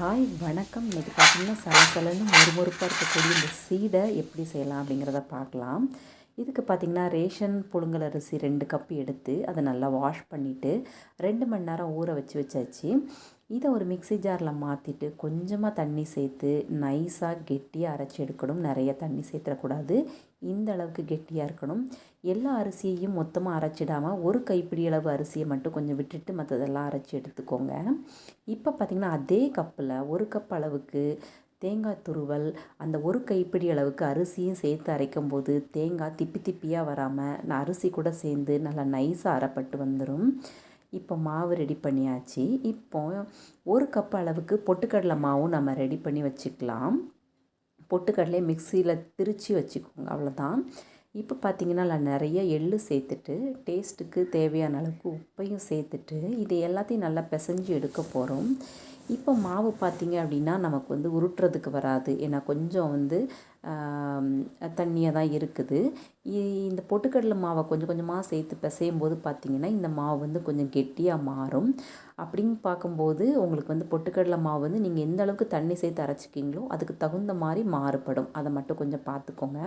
Hi வணக்கம். இன்றைக்கி பார்த்திங்கன்னா சலசலன்னு மொறுமொறுப்பாக இருக்கக்கூடிய இந்த சீடை எப்படி செய்யலாம் அப்படிங்கிறத பார்க்கலாம். இதுக்கு பார்த்திங்கன்னா ரேஷன் புழுங்கல் அரிசி ரெண்டு கப் எடுத்து அதை நல்லா வாஷ் பண்ணிவிட்டு ரெண்டு மணி நேரம் ஊற வச்சு வச்சாச்சு. இதை ஒரு மிக்சி ஜாரில் மாற்றிட்டு கொஞ்சமாக தண்ணி சேர்த்து நைஸாக கெட்டியாக அரைச்சி எடுக்கணும். நிறைய தண்ணி சேர்த்துடக்கூடாது. இந்த அளவுக்கு கெட்டியாக இருக்கணும். எல்லா அரிசியையும் மொத்தமாக அரைச்சிடாமல் ஒரு கைப்பிடி அளவு அரிசியை மட்டும் கொஞ்சம் விட்டுட்டு மற்றதெல்லாம் அரைச்சி எடுத்துக்கோங்க. இப்போ பார்த்திங்கன்னா அதே கப்பில் ஒரு கப் அளவுக்கு தேங்காய் துருவல் அந்த ஒரு கைப்பிடி அளவுக்கு அரிசியும் சேர்த்து அரைக்கும் போது தேங்காய் திப்பி திப்பியாக வராமல் அரிசி கூட சேர்ந்து நல்லா நைஸாக அரைப்பட்டு வந்துடும் இப்போ மாவு ரெடி பண்ணியாச்சு. இப்போ ஒரு கப் அளவுக்கு பொட்டுக்கடலை மாவும் நம்ம ரெடி பண்ணி வச்சுக்கலாம். பொட்டுக்கடலையை மிக்சியில் திரித்து வச்சுக்கோங்க அவ்வளோதான் இப்போ பார்த்திங்கன்னா நான் நிறைய எள்ளு சேர்த்துட்டு டேஸ்ட்டுக்கு தேவையான அளவுக்கு உப்பையும் சேர்த்துட்டு இது எல்லாத்தையும் நல்லா பிசைஞ்சு எடுக்க போகிறோம் இப்போ மாவு பார்த்திங்க அப்படின்னா நமக்கு வந்து உருட்டுறதுக்கு வராது. ஏன்னா கொஞ்சம் வந்து தண்ணியாக தான் இருக்குது. இந்த பொட்டுக்கடலை மாவை கொஞ்சம் கொஞ்சமாக சேர்த்து பிசையும் போது பார்த்திங்கன்னா இந்த மாவு வந்து கொஞ்சம் கெட்டியாக மாறும். அப்படின்னு பார்க்கும்போது உங்களுக்கு வந்து பொட்டுக்கடலை மாவு வந்து நீங்கள் எந்த அளவுக்கு தண்ணி சேர்த்து அரைச்சிக்கிங்களோ அதுக்கு தகுந்த மாதிரி மாறுபடும். அதை மட்டும் கொஞ்சம் பார்த்துக்கோங்க.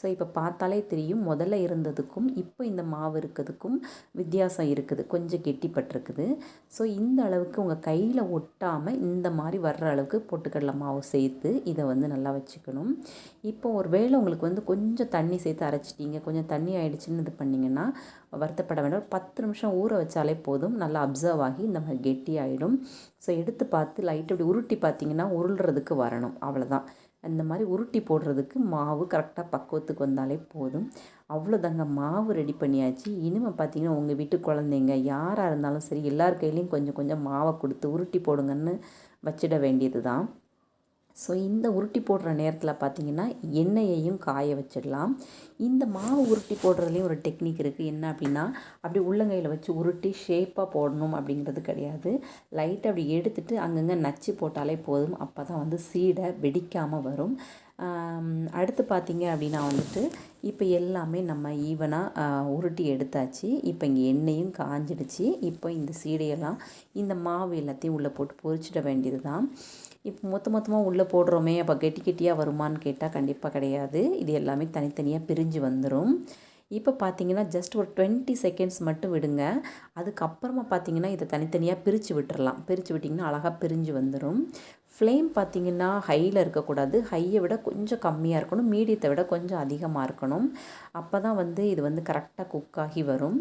ஸோ இப்போ பார்த்தாலே தெரியும் முதல்ல இருந்ததுக்கும் இப்போ இந்த மாவு இருக்கிறதுக்கும் வித்தியாசம் இருக்குது கொஞ்சம் கெட்டிப்பட்டிருக்குது. ஸோ இந்த அளவுக்கு உங்கள் கையில் ஒட்டாமல் இந்த மாதிரி வர்ற அளவுக்கு பொட்டுக்கடலை மாவு சேர்த்து இதை வந்து நல்லா வச்சுக்கணும். இப்போ ஒரு வேளை உங்களுக்கு வந்து கொஞ்சம் தண்ணி சேர்த்து அரைச்சிட்டிங்க கொஞ்சம் தண்ணி ஆகிடுச்சின்னு இது பண்ணிங்கன்னா வருத்தப்பட வேண்டாம். பத்து நிமிஷம் ஊற வச்சாலே போதும் நல்லா அப்சர்வ் ஆகி இந்த மாதிரி கெட்டி ஆகிடும் ஸோ எடுத்து பார்த்து லைட்டு அப்படி உருட்டி பார்த்தீங்கன்னா உருள்றதுக்கு வரணும். அவ்வளோதான் அந்த மாதிரி உருட்டி போடுறதுக்கு மாவு கரெக்டாக பக்குவத்துக்கு வந்தாலே போதும். அவ்வளோதாங்க மாவு ரெடி பண்ணியாச்சு. இனிமேல் பார்த்தீங்கன்னா உங்கள் வீட்டு குழந்தைங்க யாராக இருந்தாலும் சரி எல்லார் கையிலையும் கொஞ்சம் கொஞ்சம் மாவை கொடுத்து உருட்டி போடுங்கன்னு வச்சிட வேண்டியது தான் ஸோ இந்த உருட்டி போடுற நேரத்தில் பார்த்திங்கன்னா எண்ணெயையும் காய வச்சிடலாம். இந்த மாவு உருட்டி போடுறதுலேயும் ஒரு டெக்னிக் இருக்குது என்ன அப்படின்னா அப்படி உள்ளங்கையில் வச்சு உருட்டி ஷேப்பாக போடணும் அப்படிங்கிறது கிடையாது. லைட்டாக அப்படி எடுத்துகிட்டு அங்கங்கே நச்சு போட்டாலே போதும். அப்போ தான் வந்து சீடை வெடிக்காமல் வரும். அடுத்து பார்த்திங்க அப்படின்னா வந்துட்டு இப்போ எல்லாமே நம்ம ஈவனாக உருட்டி எடுத்தாச்சு. இப்போ இங்கே எண்ணெயும் காஞ்சிடுச்சு. இப்போ இந்த சீடையெல்லாம் இந்த மாவு எல்லாத்தையும் உள்ளே போட்டு பொறிச்சிட வேண்டியது தான் இப்போ மொத்த மொத்தமாக உள்ளே போடுறோமே அப்போ கெட்டி கெட்டியாக வருமானு கேட்டால் கண்டிப்பாக கிடையாது. இது எல்லாமே தனித்தனியாக பிரிஞ்சு வந்துடும் இப்போ பார்த்தீங்கன்னா ஜஸ்ட் ஒரு டுவெண்ட்டி செகண்ட்ஸ் மட்டும் விடுங்க. அதுக்கப்புறமா பார்த்தீங்கன்னா இதை தனித்தனியாக பிரித்து விட்டுறலாம். பிரித்து விட்டிங்கன்னா அழகாக பிரிஞ்சு வந்துடும் ஃப்ளேம் பார்த்திங்கன்னா ஹையில் இருக்கக்கூடாது. ஹையை விட கொஞ்சம் கம்மியாக இருக்கணும். மீடியத்தை விட கொஞ்சம் அதிகமாக இருக்கணும். அப்போ தான் வந்து இது வந்து கரெக்டாக குக் ஆகி வரும்.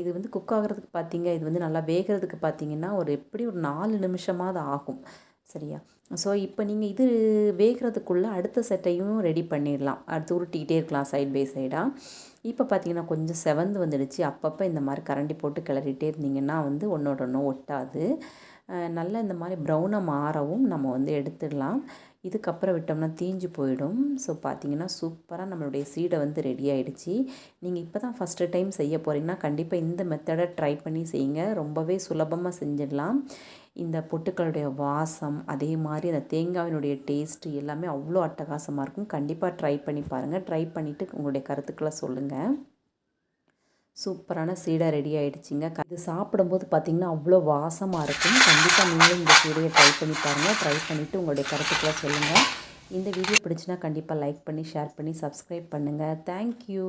இது வந்து குக் ஆகிறதுக்கு பார்த்திங்க இது வந்து நல்லா வேகிறதுக்கு பார்த்திங்கன்னா ஒரு எப்படி ஒரு நாலு நிமிஷமாவது ஆகும். சரியா? ஸோ இப்போ நீங்கள் இது வேகிறதுக்குள்ளே அடுத்த செட்டையும் ரெடி பண்ணிடலாம். அடுத்து உருட்டிக்கிட்டே இருக்கலாம் சைட் பை சைடாக இப்போ பார்த்தீங்கன்னா கொஞ்சம் செவந்து வந்துடுச்சு. அப்பப்போ இந்த மாதிரி கரண்டி போட்டு கிளறிட்டே இருந்தீங்கன்னா வந்து ஒன்றோட ஒன்று ஒட்டாது. நல்லா இந்த மாதிரி ப்ரௌனாக மாறவும் நம்ம வந்து எடுத்துடலாம். இதுக்கப்புறம் விட்டோம்னா தீஞ்சு போயிடும். ஸோ பார்த்தீங்கன்னா சூப்பராக நம்மளுடைய சீடை வந்து ரெடி ஆகிடுச்சி நீங்கள் இப்போ தான் ஃபஸ்ட்டு டைம் செய்ய போகிறீங்கன்னா கண்டிப்பாக இந்த மெத்தடை ட்ரை பண்ணி செய்யுங்க. ரொம்பவே சுலபமாக செஞ்சிடலாம். இந்த பொட்டுக்களுடைய வாசம் அதே மாதிரி அந்த தேங்காயினுடைய டேஸ்ட்டு எல்லாமே அவ்வளோ அட்டகாசமாக இருக்கும். கண்டிப்பாக ட்ரை பண்ணி பாருங்கள் ட்ரை பண்ணிவிட்டு உங்களுடைய கருத்துக்களை சொல்லுங்கள் சூப்பரான சீடை ரெடி ஆகிடுச்சிங்க இது சாப்பிடும்போது பார்த்திங்கன்னா அவ்வளோ வாசமாக இருக்கும். கண்டிப்பாக நீங்களும் இந்த சீடையை ட்ரை பண்ணி பாருங்கள் ட்ரை பண்ணிவிட்டு உங்களுடைய கருத்துக்களை சொல்லுங்கள் இந்த வீடியோ பிடிச்சினா கண்டிப்பாக லைக் பண்ணி ஷேர் பண்ணி சப்ஸ்கிரைப் பண்ணுங்கள் தேங்க்யூ